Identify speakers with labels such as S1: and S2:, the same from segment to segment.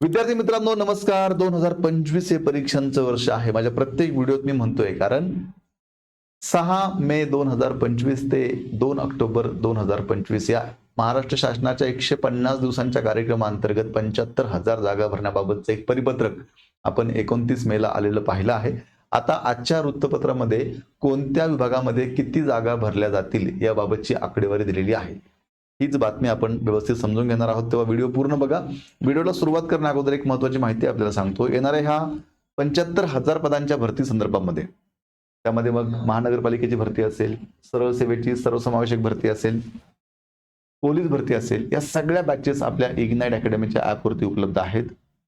S1: विद्यार्थी मित्रांनो नमस्कार. दोन हजार पंचवीस हे परीक्षांचं वर्ष आहे. माझ्या प्रत्येक व्हिडिओत मी म्हणतोय कारण सहा मे दोन हजार पंचवीस ते दोन ऑक्टोबर दोन हजार पंचवीस या महाराष्ट्र शासनाच्या एकशे पन्नास दिवसांच्या कार्यक्रमाअंतर्गत पंच्याहत्तर हजार जागा भरण्याबाबतचं एक परिपत्रक आपण एकोणतीस मेला आलेलं पाहिलं आहे. आता आजच्या वृत्तपत्रामध्ये कोणत्या विभागामध्ये किती जागा भरल्या जातील याबाबतची आकडेवारी दिलेली आहे. हीच बातमी आपण व्यवस्थित समजून घेणार आहोत. तेव्हा व्हिडिओ पूर्ण बघा. व्हिडिओला सुरुवात करण्या अगोदर एक महत्वाची माहिती आपल्याला सांगतो. येणाऱ्या ह्या पंच्याहत्तर हजार पदांच्या भरती संदर्भामध्ये. त्यामध्ये मग महानगरपालिकेची भरती असेल सरळ सेवेची सर्वसमावेशक भरती असेल पोलीस भरती असेल या सगळ्या बॅचेस आपल्या इग्नाईट अकॅडमीच्या ॲपवरती उपलब्ध आहेत.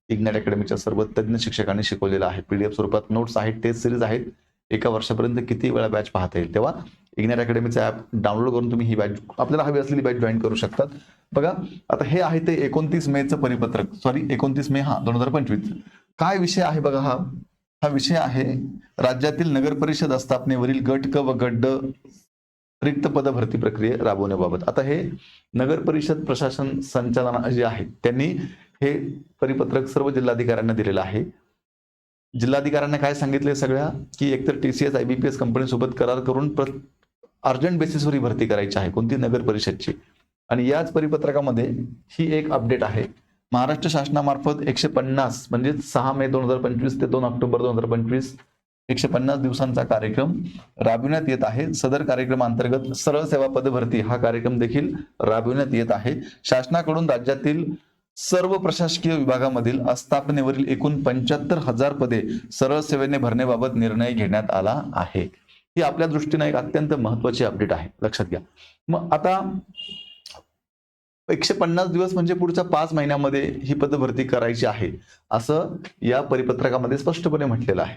S1: इग्नाईट अकॅडमीच्या सर्व तज्ज्ञ शिक्षकांनी शिकवलेलं आहे. पीडीएफ स्वरूपात नोट्स आहेत टेस्ट सिरीज आहेत. एका वर्षापर्यंत किती वेळा बॅच पाहता येईल तेव्हा? इग्नाईट अकॅडमीचा ॲप डाउनलोड करून तुम्ही ही बॅच आपल्याला हवी असलेली बॅच जॉईन करू शकतात. बघा आता हे आहे ते एकोणतीस मेचं परिपत्रक. सॉरी एकोणतीस मे हा दोन हजार पंचवीस. काय विषय आहे बघा हा? हा विषय आहे राज्यातील नगर परिषद आस्थापनेवरील गट क व गट ड रिक्त पद भरती प्रक्रिया राबवण्याबाबत. आता हे नगर परिषद प्रशासन संचालन जे आहे त्यांनी हे परिपत्रक सर्व जिल्हाधिकाऱ्यांना दिलेलं आहे. जिल्हाधिकाऱ्यांना काय सांगितले सगळ्या? की एकतर T C S I B P S कंपनीसोबत करार करून प्र अर्जंट बेसिसवर ही भरती करायची आहे कोणती नगर परिषदची. आणि याच परिपत्रकामध्ये ही एक अपडेट आहे. महाराष्ट्र शासनामार्फत एकशे पन्नास म्हणजे सहा मे दोन हजार पंचवीस ते दोन ऑक्टोबर दोन हजार पंचवीस एकशे पन्नास दिवसांचा कार्यक्रम राबविण्यात येत आहे. सदर कार्यक्रमांतर्गत सरळ सेवा पदभरती हा कार्यक्रम देखील राबविण्यात येत आहे. शासनाकडून राज्यातील सर्व प्रशासकीय विभागामधील आस्थापनेवरील एकूण पंच्याहत्तर हजार पदे सरळ सेवेने भरण्याबाबत निर्णय घेण्यात आला आहे. ही आपल्या दृष्टीने एक अत्यंत महत्वाची अपडेट आहे. लक्षात घ्या. मग आता एकशे पन्नास दिवस म्हणजे पुढच्या पाच महिन्यामध्ये ही पदभरती करायची आहे असं या परिपत्रकामध्ये स्पष्टपणे म्हटलेलं आहे.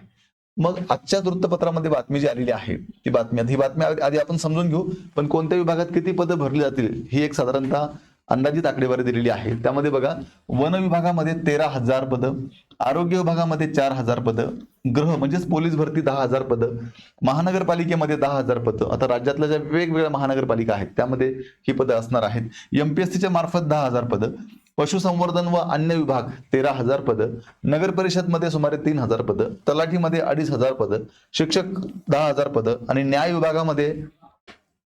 S1: मग आजच्या वृत्तपत्रामध्ये बातमी जी आलेली आहे ती बातमी ही बातमी आधी आपण समजून घेऊ पण कोणत्या विभागात किती पदं भरली जातील ही एक साधारणतः अंदाजित आकडेवारी दिलेली आहे. त्यामध्ये बघा वन विभागामध्ये तेरा हजार पदं आरोग्य विभागामध्ये चार हजार पदं गृह म्हणजेच पोलीस भरती दहा हजार पदं महानगरपालिकेमध्ये दहा हजार पदं. आता राज्यातल्या ज्या वेगवेगळ्या महानगरपालिका आहेत त्यामध्ये ही पदं असणार आहेत. एमपीएससीच्या मार्फत दहा हजार पदं पशुसंवर्धन व अन्य विभाग तेरा हजार पदं नगर परिषदमध्ये सुमारे तीन हजार पदं तलाठीमध्ये अडीच हजार पदं शिक्षक दहा हजार पदं आणि न्याय विभागामध्ये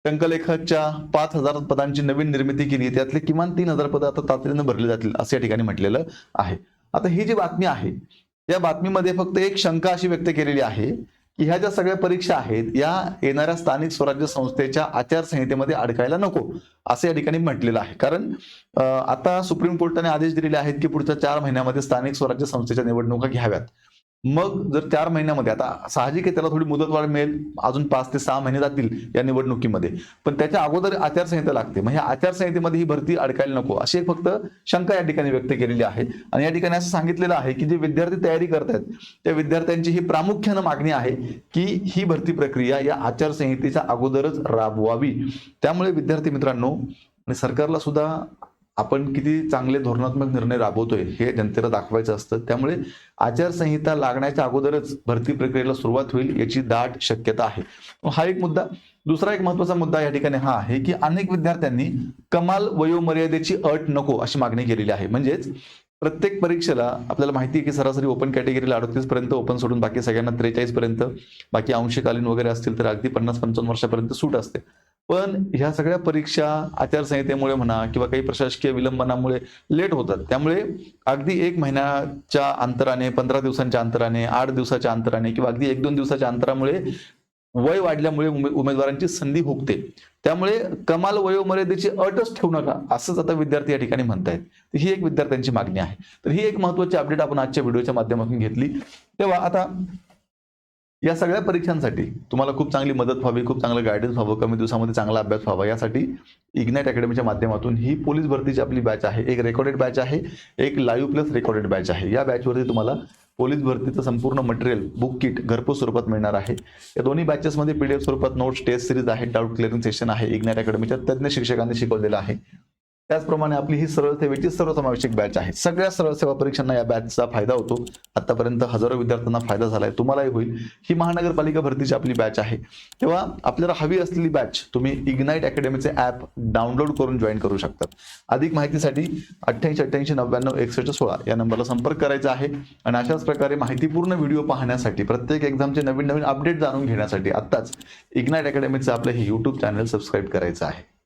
S1: टंकलेखकच्या पाच हजार पदांची नवीन निर्मिती केली त्यातले किमान तीन हजार पदं आता तातडीनं भरले जातील असं या ठिकाणी म्हटलेलं आहे. आता ही जी बातमी आहे या बातमीमध्ये फक्त एक शंका अशी व्यक्त केलेली आहे की ह्या ज्या सगळ्या परीक्षा आहेत या येणाऱ्या स्थानिक स्वराज्य संस्थेच्या आचारसंहितेमध्ये अडकायला नको असं या ठिकाणी म्हटलेलं आहे. कारण आता सुप्रीम कोर्टाने आदेश दिलेले आहेत की पुढच्या चार महिन्यामध्ये स्थानिक स्वराज्य संस्थेच्या निवडणुका घ्याव्यात. मग जर चार महिन्यामध्ये आता साहजिक आहे त्याला थोडी मुदतवाढ मिळेल अजून पाच ते सहा महिने जातील या निवडणुकीमध्ये. पण त्याच्या अगोदर आचारसंहिता लागते. मग ह्या आचारसंहितेमध्ये ही भरती अडकायला नको. अशी एक फक्त शंका या ठिकाणी व्यक्त केलेली आहे. आणि या ठिकाणी असं सांगितलेलं आहे की जे विद्यार्थी तयारी करतायत त्या विद्यार्थ्यांची ही प्रामुख्यानं मागणी आहे की ही भरती प्रक्रिया या आचारसंहितेच्या अगोदरच राबवावी. त्यामुळे विद्यार्थी मित्रांनो आणि सरकारला सुद्धा आपण किती चांगले धोरणात्मक निर्णय राबवतोय हे जनतेला दाखवायचं असतं. त्यामुळे आचारसंहिता लागण्याच्या अगोदरच भरती प्रक्रियेला सुरुवात होईल याची दाट शक्यता आहे. हा एक मुद्दा. दुसरा एक महत्त्वाचा मुद्दा या ठिकाणी हा आहे की अनेक विद्यार्थ्यांनी कमाल वयोमर्यादेची अट नको अशी मागणी केलेली आहे. म्हणजेच प्रत्येक परीक्षेला आपल्याला माहिती आहे की सरासरी ओपन कॅटेगरीला अडतीस पर्यंत ओपन सोडून बाकी सगळ्यांना त्रेचाळीस पर्यंत बाकी अंशकालीन वगैरे असतील तर अगदी पन्नास पंचावन्न वर्षापर्यंत सूट असते. पण ह्या सगळ्या परीक्षा आचारसंहितेमुळे म्हणा किंवा काही प्रशासकीय विलंबनामुळे लेट होतात. त्यामुळे अगदी एक महिन्याच्या अंतराने पंधरा दिवसांच्या अंतराने आठ दिवसाच्या अंतराने किंवा अगदी एक दोन दिवसाच्या अंतरामुळे वय वाढल्यामुळे उमेदवारांची संधी हुकते त्यामुळे कमाल वयोमर्यादेची अटच ठेवू नका असंच आता विद्यार्थी या ठिकाणी म्हणतायत. तर ही एक विद्यार्थ्यांची मागणी आहे. तर ही एक महत्वाची अपडेट आपण आजच्या व्हिडिओच्या माध्यमातून घेतली. तेव्हा आता या सगळ्या परीक्षांसाठी तुम्हाला खूप चांगली मदत व्हावी खूप चांगलं गायडन्स व्हावं कमी दिवसामध्ये चांगला अभ्यास व्हावा. यासाठी इग्नाईट अकॅडमीच्या माध्यमातून ही पोलीस भरतीची आपली बॅच आहे. एक रेकॉर्डेड बॅच आहे एक लाईव्ह प्लस रेकॉर्डेड बॅच आहे. या बॅचवरती तुम्हाला पोलीस भरतीचं संपूर्ण मटेरियल बुक किट घरपोच स्वरूपात मिळणार आहे. या दोन्ही बॅचेसमध्ये पीडीएफ स्वरूपात नोट्स टेस्ट सिरीज आहे डाऊट क्लिअरिंग सेशन आहे. इग्नाईट अकॅडमीच्या तज्ज्ञ शिक्षकांनी शिकवलेलं आहे. त्याचप्रमाणे आपली ही सरळ सेवेची सर्वसमावेशक बॅच आहे. सगळ्या सरळ सेवा परीक्षांना या बॅचचा फायदा होतो. आतापर्यंत हजारो विद्यार्थ्यांना फायदा झालाय. तुम्हालाही होईल. ही महानगरपालिका भरतीची आपली बॅच आहे. तेव्हा आपल्याला हवी असलेली बॅच तुम्ही इग्नाईट अकॅडमीचे ॲप डाउनलोड करून जॉईन करू शकतात. अधिक माहितीसाठी अठ्ठ्याऐंशी अठ्ठ्याऐंशी नव्याण्णव एकसष्ट सोळा या नंबरला संपर्क करायचा आहे. आणि अशाच प्रकारे माहितीपूर्ण व्हिडिओ पाहण्यासाठी प्रत्येक एक्झामचे नवीन नवीन अपडेट जाणून घेण्यासाठी आत्ताच इग्नाईट अकॅडमीचं आपलं हे यूट्यूब चॅनल सबस्क्राईब करायचं आहे.